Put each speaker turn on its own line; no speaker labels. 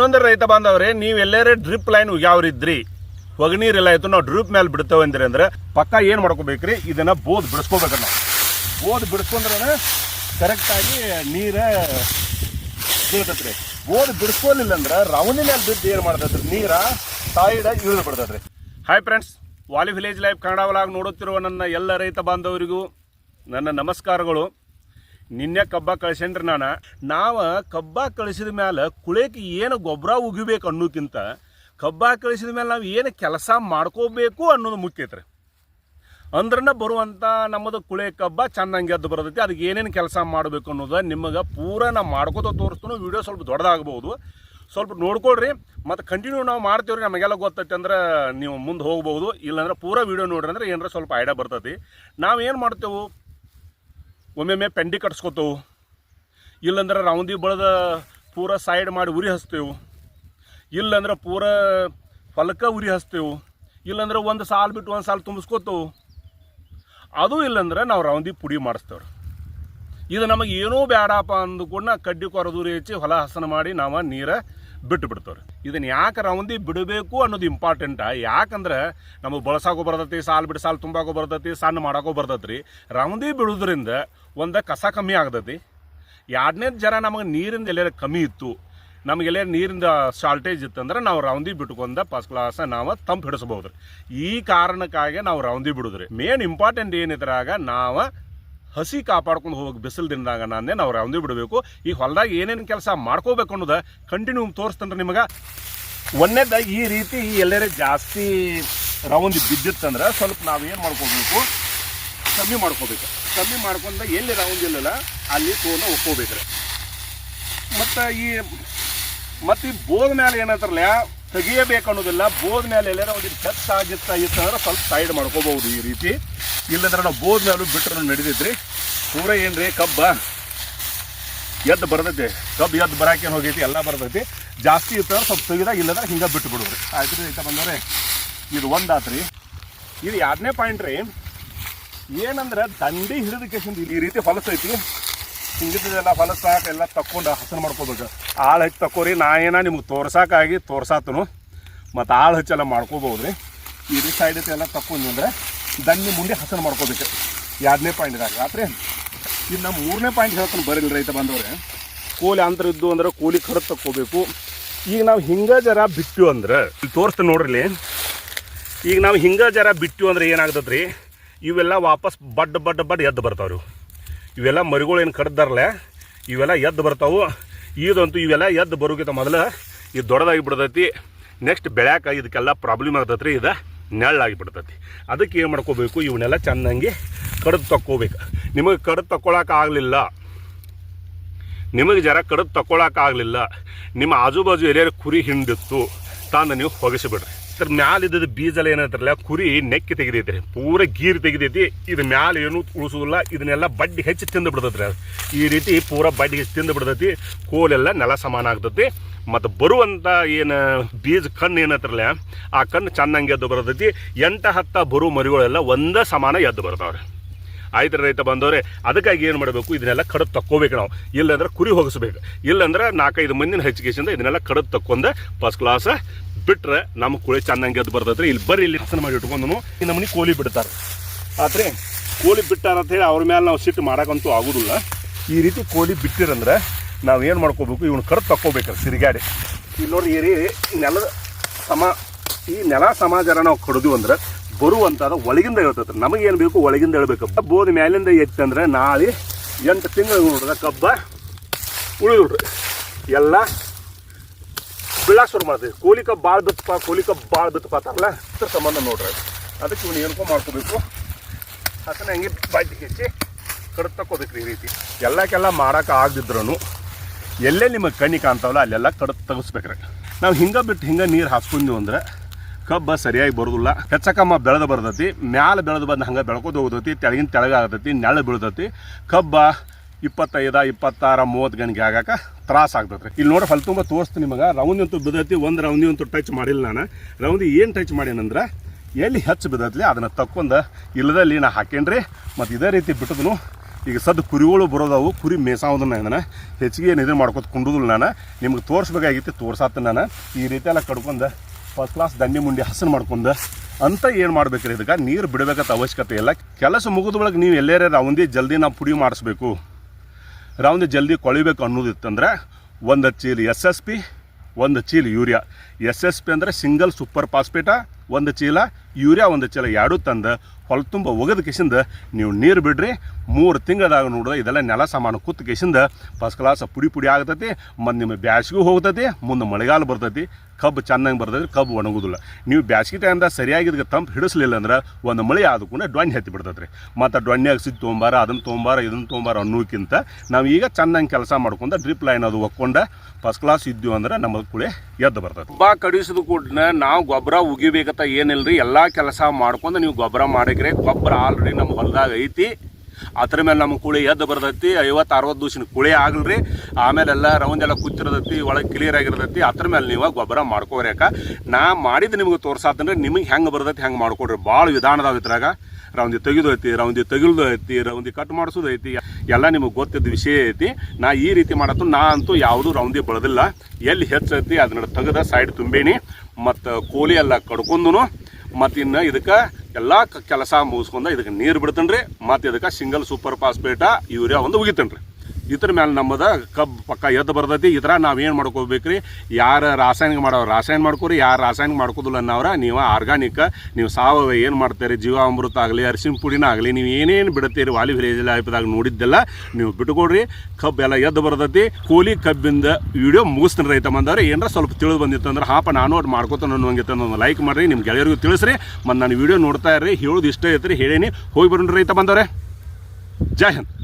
ಇನ್ನೊಂದು ರೈತ ಬಾಂಧವ್ರೆ, ನೀವು ಎಲ್ಲರೇ ಡ್ರಿಪ್ ಲೈನ್ ಯಾವ್ರಿದ್ರಿ ನೀರೆಲ್ಲ ಆಯ್ತು ನಾವು ಡ್ರಿಪ್ ಮೇಲೆ ಬಿಡ್ತೇವೆ ಅಂದ್ರೆ ಅಂದ್ರೆ ಪಕ್ಕ ಏನು ಮಾಡ್ಕೋಬೇಕ್ರಿ? ಇದನ್ನ ಬೋದ್ ಬಿಡಿಸ್ಕೋಬೇಕು ನಾವು. ಬೋದ್ ಬಿಡಿಸ್ಕೊಂಡ್ರೆ ಕರೆಕ್ಟಾಗಿ ನೀರ ಬೀಳ್ತೈತ್ರಿ. ಬೋದ್ ಬಿಡಿಸ್ಕೊಲಿಲ್ಲ ಅಂದ್ರೆ ರೌನಿ ಮೇಲೆ ಬಿದ್ದು ಏನು ಮಾಡ್ತೈತ್ರಿ? ನೀರ ಸೈಡ ಇಳಿದು ಬಿಡ್ತೈತ್ರಿ. Hi friends Vali village life Kannada ಒಳಗೆ ನೋಡುತ್ತಿರುವ ನನ್ನ ಎಲ್ಲ ರೈತ ಬಾಂಧವರಿಗೂ ನನ್ನ ನಮಸ್ಕಾರಗಳು. ನಿನ್ನೆ ಕಬ್ಬ ಕಳ್ಸೇನ್ರಿ ನಾನು. ನಾವು ಕಬ್ಬ ಕಳಿಸಿದ ಮೇಲೆ ಕುಳೇಕಿ ಏನು ಗೊಬ್ಬರ ಉಗಿಬೇಕು ಅನ್ನೋಕ್ಕಿಂತ ಕಬ್ಬ ಕಳಿಸಿದ ಮೇಲೆ ನಾವು ಏನು ಕೆಲಸ ಮಾಡ್ಕೋಬೇಕು ಅನ್ನೋದು ಮುಖ್ಯ ಐತ್ರಿ. ಅಂದ್ರನ್ನ ಬರುವಂಥ ನಮ್ಮದು ಕುಳೆ ಕಬ್ಬ ಚೆನ್ನಾಗಿ ಎದ್ದು ಬರ್ತೈತಿ, ಅದಕ್ಕೆ ಏನೇನು ಕೆಲಸ ಮಾಡಬೇಕು ಅನ್ನೋದು ನಿಮಗೆ ಪೂರ ನಾವು ಮಾಡ್ಕೋತ ತೋರಿಸ್ತು ವಿಡಿಯೋ ಸ್ವಲ್ಪ ದೊಡ್ಡದಾಗ್ಬೋದು ಸ್ವಲ್ಪ ನೋಡ್ಕೊಳ್ರಿ, ಮತ್ತು ಕಂಟಿನ್ಯೂ ನಾವು ಮಾಡ್ತೀವ್ರಿ, ನಮಗೆಲ್ಲ ಗೊತ್ತೈತೆ ಅಂದ್ರೆ ನೀವು ಮುಂದೆ ಹೋಗ್ಬೋದು ಇಲ್ಲಾಂದ್ರೆ ಪೂರ ವಿಡಿಯೋ ನೋಡ್ರಿ ಅಂದ್ರೆ ಏನಾರ ಸ್ವಲ್ಪ ಐಡಿಯಾ ಬರ್ತೈತಿ. ನಾವು ಏನು ಮಾಡ್ತೇವೆ ಒಮ್ಮೊಮ್ಮೆ ಪೆಂಡಿ ಕಟ್ಸ್ಕೊತೇವೆ. ಇಲ್ಲಂದ್ರೆ ರೌಂದಿ ಬಳದ ಪೂರ ಸೈಡ್ ಮಾಡಿ ಉರಿ ಹಚ್ತೇವೆ. ಇಲ್ಲಂದ್ರೆ ಪೂರ ಹೊಲಕ್ಕೆ ಉರಿ ಹಚ್ತೇವೆ. ಇಲ್ಲಂದ್ರೆ ಒಂದು ಸಾಲು ಬಿಟ್ಟು ಒಂದು ಸಾಲು ತುಂಬಿಸ್ಕೋತೇವೆ. ಅದು ಇಲ್ಲಂದ್ರೆ ನಾವು ರೌಂದಿ ಪುಡಿ ಮಾಡಿಸ್ತೇವ್ರಿ. ಇದು ನಮಗೆ ಏನೂ ಬೇಡಪ್ಪ ಅಂದುಕೊಂಡು ಕಡ್ಡಿ ಕೊರದೂರಿ ಹೆಚ್ಚಿ ಹೊಲ ಹಸನ ಮಾಡಿ ನಾವು ನೀರು ಬಿಟ್ಟು ಬಿಡ್ತೇವ್ರಿ. ಇದನ್ನು ಯಾಕೆ ರೌಂದಿ ಬಿಡಬೇಕು ಅನ್ನೋದು ಇಂಪಾರ್ಟೆಂಟ ಯಾಕಂದ್ರೆ ನಮಗೆ ಬಳಸಾಕೋ ಬರ್ತೈತಿ, ಸಾಲು ಬಿಟ್ಟು ಸಾಲು ತುಂಬಾಕೋ ಬರ್ತೈತಿ, ಸಣ್ಣ ಮಾಡಾಕೋ ಬರ್ತೈತಿ ರೀ ರೌಂದಿ ಬಿಡೋದ್ರಿಂದ ಒಂದು ಕಸ ಕಮ್ಮಿ ಆಗ್ತೈತಿ ಎರಡನೇದು ಜರ ನಮಗೆ ನೀರಿಂದ ಎಲ್ಲ ಕಮ್ಮಿ ಇತ್ತು ನಮಗೆಲ್ಲ ನೀರಿಂದ ಶಾರ್ಟೇಜ್ ಇತ್ತಂದ್ರೆ ನಾವು ರೌಂದಿ ಬಿಟ್ಕೊಂಡ ಫಸ್ಟ್ ಕ್ಲಾಸ್ ನಾವು ತಂಪು ಹಿಡಿಸ್ಬೋದು ಈ ಕಾರಣಕ್ಕಾಗಿ ನಾವು ರೌಂದಿ ಬಿಡುದ್ರಿ. ಮೇನ್ ಇಂಪಾರ್ಟೆಂಟ್ ಏನಿದ್ರಾಗ ನಾವು ಹಸಿ ಕಾಪಾಡ್ಕೊಂಡು ಹೋಗಿ ಬಿಸಿಲು ದಿನದಾಗ ನಾನೇ ನಾವು ರೌಂದಿ ಬಿಡಬೇಕು. ಈ ಹೊಲದಾಗ ಏನೇನು ಕೆಲಸ ಮಾಡ್ಕೋಬೇಕು ಅನ್ನೋದು ಕಂಟಿನ್ಯೂ ತೋರಿಸ್ತಂದ್ರೆ ನಿಮಗೆ. ಒಂದೇದ ಈ ರೀತಿ ಎಲ್ಲರೇ ಜಾಸ್ತಿ ರೌಂದಿ ಬಿದ್ದಿತ್ತಂದ್ರೆ ಸ್ವಲ್ಪ ನಾವೇನು ಮಾಡ್ಕೋಬೇಕು, ಕಮ್ಮಿ ಮಾಡ್ಕೋಬೇಕು. ಕಮ್ಮಿ ಮಾಡ್ಕೊಂಡ ಎಲ್ಲಿ ರೌಂಡ್ ಇಲ್ಲಲ್ಲ, ಅಲ್ಲಿ ತೋನ ಒಪ್ಕೋಬೇಕ್ರಿ. ಮತ್ತು ಈ ಮತ್ತು ಈ ಬೋದ ಮೇಲೆ ಏನಂತಾರಲ್ಲ ತೆಗಿಯಬೇಕು ಅನ್ನೋದಿಲ್ಲ, ಬೋದ ಮೇಲೆ ಎಲ್ಲಾರ ಒಂದು ಚಟ್ ಆಗಿತ್ತ ಇತ್ತಂದ್ರೆ ಸ್ವಲ್ಪ ಸೈಡ್ ಮಾಡ್ಕೋಬಹುದು ಈ ರೀತಿ. ಇಲ್ಲಂದ್ರೆ ನಾವು ಬೋದ ಮೇಲೂ ಬಿಟ್ಟರೆ ನಡೆದಿದ್ರಿ. ಪೂರ ಏನ್ರಿ, ಕಬ್ಬ? ಎದ್ದು ಬರ್ತೈತಿ, ಕಬ್ಬು ಎದ್ದು ಬರಾಕೇನು ಹೋಗೈತಿ, ಎಲ್ಲ ಬರ್ತೈತಿ. ಜಾಸ್ತಿ ಇತ್ತಂದ್ರೆ ಸ್ವಲ್ಪ ತೆಗಿದಾಗ ಇಲ್ಲಂದ್ರೆ ಹಿಂಗೆ ಬಿಟ್ಟು ಬಿಡೋದ್ರಿ ಆಯ್ತು ರೀ ಐತ ಬಂದವ್ರೆ, ಇದು ಒಂದಾತ್ರಿ ಇದು ಎರಡನೇ ಪಾಯಿಂಟ್ ರೀ. ಏನಂದ್ರೆ ದಂಡಿ ಹಿಡಿದ ಕೇಸಿಂದ ಈ ರೀತಿ ಹೊಲಸೈತಿ ಹಿಂಗಿದ್ದೆಲ್ಲ ಹೊಲಸಾಕ ಎಲ್ಲ ತಕ್ಕೊಂಡು ಹಸನ್ ಮಾಡ್ಕೋಬೇಕು ಆಳು ಹಚ್ಚಿ ತಕ್ಕೋರಿ, ನಾ ಏನ ನಿಮ್ಗೆ ತೋರ್ಸಾಕಾಗಿ ತೋರ್ಸಾತನು. ಮತ್ತು ಆಳು ಹಚ್ಚೆಲ್ಲ ಮಾಡ್ಕೋಬೋದು ರೀ ಈ ರೀತಿ ಸೈಡ್ ಎಲ್ಲ ತಕ್ಕೊಂಡು ಅಂದ್ರೆ ದಂಡಿ ಮುಂದೆ ಹಸನ್ ಮಾಡ್ಕೋಬೇಕು ಎರಡನೇ ಪಾಯಿಂಟ್ ಇದಾಗ ಆತ್ರಿ ಇನ್ನು ಮೂರನೇ ಪಾಯಿಂಟ್ ಹೇಳ್ತಾನೆ ಬರಲಿ ರೈತ ಬಂದವ್ರೆ. ಕೋಲಿ ಅಂತರ ಇದ್ದು ಅಂದ್ರೆ ಕೂಲಿ ಕಡದ್ ತಕ್ಕೋಬೇಕು. ಈಗ ನಾವು ಹಿಂಗೆ ಜರ ಬಿಟ್ಟು ಅಂದ್ರೆ, ಇಲ್ಲಿ ತೋರಿಸ್ತೀನಿ ನೋಡ್ರಿ ಈಗ ನಾವು ಹಿಂಗೆ ಜರ ಬಿಟ್ಟು ಅಂದ್ರೆ ಏನಾಗ್ತದ್ರಿ? ಇವೆಲ್ಲ ವಾಪಸ್ ಬಡ್ ಬಡ್ ಬಡ್ ಎದ್ದು ಬರ್ತಾವ್ರಿ. ಇವು. ಇವೆಲ್ಲ ಮರಿಗಳು ಏನು ಕಡ್ದಾರಲ್ಲ ಇವೆಲ್ಲ ಎದ್ದು ಬರ್ತಾವು. ಈದಂತೂ ಇವೆಲ್ಲ ಎದ್ದು ಬರೋಕ್ಕಿಂತ ಮೊದಲು ಇದು ದೊಡ್ಡದಾಗಿ ಬಿಡ್ತೈತಿ ನೆಕ್ಸ್ಟ್ ಬೆಳ್ಯಾಕ ಇದಕ್ಕೆಲ್ಲ ಪ್ರಾಬ್ಲಮ್ ಆಗ್ತೈತೆ ರೀ ಇದು ನೆಳ್ಳಾಗಿ ಬಿಡ್ತೈತಿ ಅದಕ್ಕೆ ಏನು ಮಾಡ್ಕೋಬೇಕು? ಇವನ್ನೆಲ್ಲ ಚೆನ್ನಾಗಿ ಕಡ್ದು ತಕ್ಕೋಬೇಕು. ನಿಮಗೆ ಕಡ್ದು ಆಗಲಿಲ್ಲ. ನಿಮಗೆ ಜರ ಕಡ್ದು ತಕ್ಕೊಳಕ್ಕಾಗಲಿಲ್ಲ ನಿಮ್ಮ ಆಜು ಬಾಜು ಕುರಿ ಹಿಂಡಿತ್ತು. ತಾನು ನೀವು ಹೊಗಸಿಬಿಡ್ರಿ ಇದ್ರ ಮ್ಯಾಲ ಇದ್ದದ ಬೀಜಲ್ಲ ಏನಂತಾರಲ್ಲ, ಕುರಿ ನೆಕ್ಕಿ ತೆಗೆದೈತ್ರಿ. ಪೂರ ಗೀರ್ ತೆಗೆದೈತಿ, ಇದ್ರ ಮ್ಯಾಲ ಏನು ಉಳಿಸೋದಿಲ್ಲ, ಇದನ್ನೆಲ್ಲ ಬಡ್ಡಿ ಹೆಚ್ಚು ತಿಂದು ಬಿಡ್ತೈತ್ರಿ. ಈ ರೀತಿ ಪೂರ ಬಡ್ಡಿ ಹೆಚ್ಚು ತಿಂದು ಬಿಡ್ತೈತಿ, ಕೋಲೆಲ್ಲ ನೆಲ ಸಮಾನ ಆಗ್ತೈತಿ. ಮತ್ತು ಬರುವಂಥ ಏನು ಬೀಜ ಕಣ್ಣು ಏನಂತಾರಲ್ಲ, ಆ ಕಣ್ಣು ಚೆನ್ನಾಗಿ ಎದ್ದು ಬರ್ತೈತಿ. ಎಂಟ ಹತ್ತ ಬರು ಮರಿಗಳೆಲ್ಲ ಒಂದೇ ಸಮಾನ ಎದ್ದು ಬರ್ತಾವ್ರಿ. ಆಯ್ತು ರೈತ ಬಂದವ್ರೆ, ಅದಕ್ಕಾಗಿ ಏನು ಮಾಡಬೇಕು? ಇದನ್ನೆಲ್ಲ ಕಡದು ತಕ್ಕೋಬೇಕು ನಾವು. ಇಲ್ಲಂದ್ರೆ ಕುರಿ ಹೋಗಿಸ್ಬೇಕು. ಇಲ್ಲಂದ್ರೆ ನಾಲ್ಕೈದು ಮಂದಿನ ಹೆಚ್ಚಿಗೆಸಿಂದ ಇದನ್ನೆಲ್ಲ ಕಡದು ತಕ್ಕೊಂಡ ಫಸ್ಟ್ ಕ್ಲಾಸ್ ಬಿಟ್ರೆ ನಮ್ಮ ಕುಳಿ ಚೆನ್ನಾಗಿ ಅದು ಬರ್ತೈತ್ರಿ. ಇಲ್ಲಿ ಬರೀ ಇಲ್ಲಿ ಹಸನ ಮಾಡಿ ಇಟ್ಕೊಂಡು ನಮ್ಮನೆ ಕೋಲಿ ಬಿಡ್ತಾರೆ. ಆತ್ರಿ, ಕೋಲಿ ಬಿಟ್ಟಾರ ಅಂತ ಹೇಳಿ ಅವ್ರ ಮೇಲೆ ನಾವು ಸಿಟ್ಟು ಮಾಡೋಕ್ಕಂತೂ ಆಗೋದಿಲ್ಲ. ಈ ರೀತಿ ಕೋಲಿ ಬಿಟ್ಟಿರಂದ್ರೆ ನಾವು ಏನು ಮಾಡ್ಕೋಬೇಕು? ಇವನು ಕಡದು ತಕ್ಕೋಬೇಕು ಸಿರಿಗಾಡಿ. ಇಲ್ಲಿ ನೋಡಿ ಈ ನೆಲದ ಸಮ ಈ ನೆಲ ಸಮಾಚಾರ ನಾವು ಕಡ್ದು ಅಂದ್ರೆ ಬರುವಂತಾದ ಒಳಗಿಂದ ಹೇಳ್ತೈತೆ. ಏನು ಬೇಕು ಒಳಗಿಂದ ಹೇಳ್ಬೇಕು. ಬೋದ ಮ್ಯಾಲಿಂದ ಎತ್ತಂದ್ರೆ ನಾಳೆ ಎಂಟು ತಿಂಗಳು ನೋಡಿದ್ರೆ ಕಬ್ಬ ಉಳಿದ್ರಿ ಎಲ್ಲ ಬೀಳಾಕ್ ಶುರು ಮಾಡ್ತೀವಿ. ಕೋಲಿ ಕಬ್ಬು ಭಾಳ ಬಿತ್ತಪ್ಪ ಕೋಲಿ ಕಬ್ಬು ಭಾಳ ಬಿತ್ತಪ್ಪ ಅಂತಾರಲ್ಲ ಅದ್ರ ಸಂಬಂಧ ನೋಡ್ರಿ. ಅದಕ್ಕೆ ಇವ್ನು ಏನ್ಕೊ ಮಾಡ್ಕೋಬೇಕು. ಹಸನ ಹಂಗೆ ಬಾಯ್ತಿ ಹೆಚ್ಚಿ ಕಡ್ದು ತಗೋಬೇಕು ಈ ರೀತಿ. ಎಲ್ಲಕ್ಕೆಲ್ಲ ಮಾಡೋಕೆ ಆಗದಿದ್ರು ಎಲ್ಲೇ ನಿಮಗೆ ಕಣ್ಣಿ ಕಾಣ್ತಾವಲ್ಲ, ಅಲ್ಲೆಲ್ಲ ಕಡ್ದು ತೆಗಿಸ್ಬೇಕ್ರಿ. ನಾವು ಹಿಂಗೆ ಬಿಟ್ಟು ಹಿಂಗೆ ನೀರು ಹಾಸ್ಕೊಂಡ್ವಿ ಅಂದ್ರೆ ಕಬ್ಬ ಸರಿಯಾಗಿ ಬರೋದಿಲ್ಲ. ಹೆಚ್ಚಕಮ್ಮ ಬೆಳೆದು ಬರ್ತೈತಿ, ಮ್ಯಾಲ ಬೆಳೆದು ಬಂದು ಹಂಗೆ ಬೆಳ್ಕೋದು ಹೋಗ್ತೈತಿ, ತೆಳಗಿನ ತೆಳಗ ಆಗ್ತೈತಿ ನೆಳ ಬೀಳ್ತೈತಿ. ಕಬ್ಬ ಇಪ್ಪತ್ತೈದ, ಇಪ್ಪತ್ತಾರ, ಮೂವತ್ತು ಗಂಟೆಗೆ ಆಗಾಕ ತ್ರಾಸ ಆಗ್ತೈತೆ ಇಲ್ಲಿ ನೋಡಿ ಹೊಲ ತುಂಬ ತೋರಿಸ್ತೀನಿ ನಿಮಗೆ. ರೌಂದಿ ಅಂತೂ ಬಿದ್ದೈತಿ, ಒಂದು ರೌಂದಿ ಅಂತೂ ಟಚ್ ಮಾಡಿಲ್ಲ ನಾನು. ರೌಂದಿ ಏನು ಟಚ್ ಮಾಡ್ಯಾನಂದ್ರೆ ಎಲ್ಲಿ ಹೆಚ್ಚು ಬಿದ್ದೈತಿ ಅದನ್ನು ತಕ್ಕೊಂಡ ಇಲ್ಲದಲ್ಲಿ ನಾ ಹಾಕೇನ್ರಿ. ಮತ್ತು ಇದೇ ರೀತಿ ಬಿಟ್ಟದನು, ಈಗ ಸದ್ದು ಕುರಿಗಳು ಬರೋದವು, ಕುರಿ ಮೇಸಾವುದನ್ನ ಇದನ್ನ ಹೆಚ್ಚಿಗೆ ಏನು ಇದನ್ನು ಮಾಡ್ಕೊತ ಕುಂಡುದಿಲ್ಲ ನಾನು. ನಿಮ್ಗೆ ತೋರಿಸ್ಬೇಕಾಗಿತ್ತು ತೋರ್ಸಾತ ನಾನು. ಈ ರೀತಿ ಎಲ್ಲ ಕಡ್ಕೊಂಡು ಫಸ್ಟ್ ಕ್ಲಾಸ್ ದಂಡಿ ಮುಂಡಿ ಹಸನ್ ಮಾಡ್ಕೊಂಡು ಅಂತ ಏನು ಮಾಡ್ಬೇಕ್ರಿ ಇದಕ್ಕೆ? ನೀರು ಬಿಡಬೇಕಂತ ಅವಶ್ಯಕತೆ ಇಲ್ಲ. ಕೆಲಸ ಮುಗಿದ ಒಳಗೆ ನೀವು ಎಲ್ಲೇ ರಾವಂದಿ ಜಲ್ದಿ ನಾವು ಪುಡಿ ಮಾಡಿಸ್ಬೇಕು. ರಾವಂದಿ ಜಲ್ದಿ ಕೊಳಿಬೇಕು ಅನ್ನೋದಿತ್ತಂದ್ರೆ ಒಂದು ಚೀಲ ಎಸ್ ಎಸ್ ಪಿ, ಒಂದು ಚೀಲ ಯೂರಿಯಾ. ಎಸ್ ಎಸ್ ಪಿ ಅಂದರೆ ಸಿಂಗಲ್ ಸೂಪರ್ ಫಾಸ್ಫೇಟ, ಒಂದು ಚೀಲ, ಯೂರಿಯಾ ಒಂದು ಚೀಲ ಎರಡು ತಂದು ಹೊಲ ತುಂಬ ಒಗದ ಕಿಸಿಂದ ನೀವು ನೀರು ಬಿಡ್ರಿ, ಮೂರು ತಿಂಗಳದಾಗ ನೋಡಿದ್ರೆ ಇದೆಲ್ಲ ನೆಲ ಸಾಮಾನು ಕೂತು ಕಿಸಿಂದ ಫಸ್ಟ್ ಕ್ಲಾಸ್ ಪುಡಿ ಪುಡಿ ಆಗ್ತೈತಿ, ಮತ್ತು ನಿಮ್ಮ ಬ್ಯಾಸಿಗೂ ಹೋಗ್ತೈತಿ, ಮುಂದೆ ಮಳೆಗಾಲ ಬರ್ತೈತಿ, ಕಬ್ಬು ಚೆನ್ನಾಗಿ ಬರ್ತೈತಿ, ಕಬ್ಬು ಒಣಗುದಿಲ್ಲ. ನೀವು ಬ್ಯಾಸಿಗೆ ಟೈಮ್ದಾಗ ಸರಿಯಾಗಿ ತಂಪು ಹಿಡಿಸ್ಲಿಲ್ಲ ಅಂದ್ರೆ ಒಂದು ಮಳೆ ಆದ ಕೂಡ ಡೊಣ್ಣೆ ಹತ್ತಿ ಬಿಡ್ತೈತೆ ರೀ ಮತ್ತು ಡೊಣ್ಣೆಗೆ ಸಿದ್ದು ತೊಗೊಂಬಾರ ಅದನ್ನು ತೊಗೊಂಬಾರ ಇದನ್ನು ತೊಂಬಾರ ಅನ್ನೋಕ್ಕಿಂತ ನಾವು ಈಗ ಚೆನ್ನಾಗಿ ಕೆಲಸ ಮಾಡ್ಕೊಂಡು ಡ್ರಿಪ್ ಲೈನ್ ಅದು ಒಕ್ಕೊಂಡ ಫಸ್ಟ್ ಕ್ಲಾಸ್ ಇದ್ದೀವಿ ಅಂದ್ರೆ ನಮ್ಮ ಕುಳೆ ಎದ್ದು ಬರ್ತೈತಿ. ಕಡಿಸಿದ ಕೂಡಲೇ ನಾವು ಗೊಬ್ಬರ ಉಗಿಬೇಕಂತ ಏನಿಲ್ರಿ, ಎಲ್ಲ ಕೆಲಸ ಮಾಡ್ಕೊಂಡು ನೀವು ಗೊಬ್ಬರ ಮಾಡಿಕ್ರೆ ಗೊಬ್ಬರ ಆಲ್ರೆಡಿ ನಮ್ಮ ಹೊಲದಾಗ ಐತಿ. ಅದ್ರ ಮೇಲೆ ನಮ್ಮ ಕುಳಿ ಎದ್ದು ಬರ್ತೈತಿ, ಐವತ್ತು, ಅರವತ್ತು ದಿವ್ಸಿನ ಕುಳಿ ಆಗಲ್ರಿ. ಆಮೇಲೆ ಎಲ್ಲ ರೌಂಡ್ ಎಲ್ಲ ಕುತ್ತಿರ್ತೈತಿ ಒಳಗೆ ಕ್ಲಿಯರ್ ಆಗಿರ್ತೈತಿ. ಅದ್ರ ಮೇಲೆ ನೀವು ಗೊಬ್ಬರ ಮಾಡ್ಕೋರ್ಯಾಕ ನಾ ಮಾಡಿದ್ದು ನಿಮ್ಗೆ ತೋರ್ಸಾತಂದ್ರೆ ನಿಮಗೆ ಹೆಂಗೆ ಬರ್ತೈತಿ ಹೆಂಗೆ ಮಾಡ್ಕೊಡ್ರಿ. ಭಾಳ ವಿಧಾನದಾಗ ಇದ್ರಾಗ. ರೌಂದಿ ತೆಗೆದೈತಿ ರೌಂದಿ ತೆಗಿಲ್ದು ಐತಿ ರೌಂದಿ ಕಟ್ ಮಾಡಿಸೋದು ಐತಿ. ಎಲ್ಲ ನಿಮಗೆ ಗೊತ್ತಿದ್ದ ವಿಷಯ ಐತಿ. ನಾ ಈ ರೀತಿ ಮಾಡತ್ತು, ನಾ ಅಂತೂ ಯಾವುದೂ ರೌಂದಿ ಬೆಳೆದಿಲ್ಲ. ಎಲ್ಲಿ ಹೆಚ್ಚೈತಿ ಅದನ್ನ ತೆಗೆದ ಸೈಡ್ ತುಂಬೇನಿ. ಮತ್ತು ಕೋಲಿ ಎಲ್ಲ ಕಡ್ಕೊಂಡು ಮತ್ತು ಇನ್ನು ಇದಕ್ಕೆ ಎಲ್ಲ ಕೆಲಸ ಮುಗಿಸ್ಕೊಂಡ ಇದಕ್ಕೆ ನೀರು ಬಿಡ್ತೇನೆ ರೀ ಮತ್ತು ಇದಕ್ಕೆ ಸಿಂಗಲ್ ಸೂಪರ್ ಫಾಸ್ಫೇಟ ಯೂರಿಯಾ ಒಂದು ಉಗಿತೇನೆ ರೀ ಇದ್ರ ಮೇಲೆ ನಮ್ಮದ ಕಬ್ಬು ಪಕ್ಕ ಎದ್ದು ಬರ್ತೈತಿ. ಇದ್ರ ನಾವೇನು ಮಾಡ್ಕೋಬೇಕ್ರಿ? ಯಾರು ರಾಸಾಯನಿಕ ಮಾಡೋ ರಾಸಾಯನ ಮಾಡ್ಕೋರಿ, ಯಾರು ರಾಸಾಯನಿಕ ಮಾಡ್ಕೋದಿಲ್ಲ ಅನ್ನೋರ ನೀವು ಆರ್ಗಾನಿಕ್ ನೀವು ಸಾವಯವ ಏನು ಮಾಡ್ತೀರಿ? ಜೀವಾಮೃತ ಆಗಲಿ ಅರಿಶಿನ ಪುಡಿನ ಆಗಲಿ, ನೀವು ಏನೇನು ಬಿಡ್ತೀರಿ? ವಾಲಿ ವಿಲೇಜ್ ಲೈಫ್ದಾಗ ನೋಡಿದ್ದೆಲ್ಲ ನೀವು ಬಿಟ್ಕೊಡ್ರಿ. ಕಬ್ಬು ಎಲ್ಲ ಎದ್ದು ಬರ್ತೈತಿ. ಕೂಲಿ ಕಬ್ಬಿಂದ ವಿಡಿಯೋ ಮುಗಿಸ್ತೀನಿ ರೈತ ಬಂದವ್ರೆ ಏನಾರ ಸ್ವಲ್ಪ ತಿಳಿದು ಬಂದಿತ್ತು ಅಂದ್ರೆ, ಹಾಪ ನಾನು ಅವ್ರು ಮಾಡ್ಕೋತಾನೆ ಅನ್ನೋಂಗಿತ್ತು ಒಂದು ಲೈಕ್ ಮಾಡಿರಿ ನಿಮ್ಮ ಗೆಳೆಯರಿಗೂ ತಿಳಿಸ್ರಿ. ಮತ್ತು ನಾನು ವಿಡಿಯೋ ನೋಡ್ತಾ ಇರ್ರಿ, ಹೇಳೋದು ಇಷ್ಟ ಐತ್ರಿ, ಹೇಳೀನಿ. ಹೋಗಿ ಬರ್ರಿ ರೈತ ಬಂದವ್ರೆ ಜೈ ಹಿಂದ್.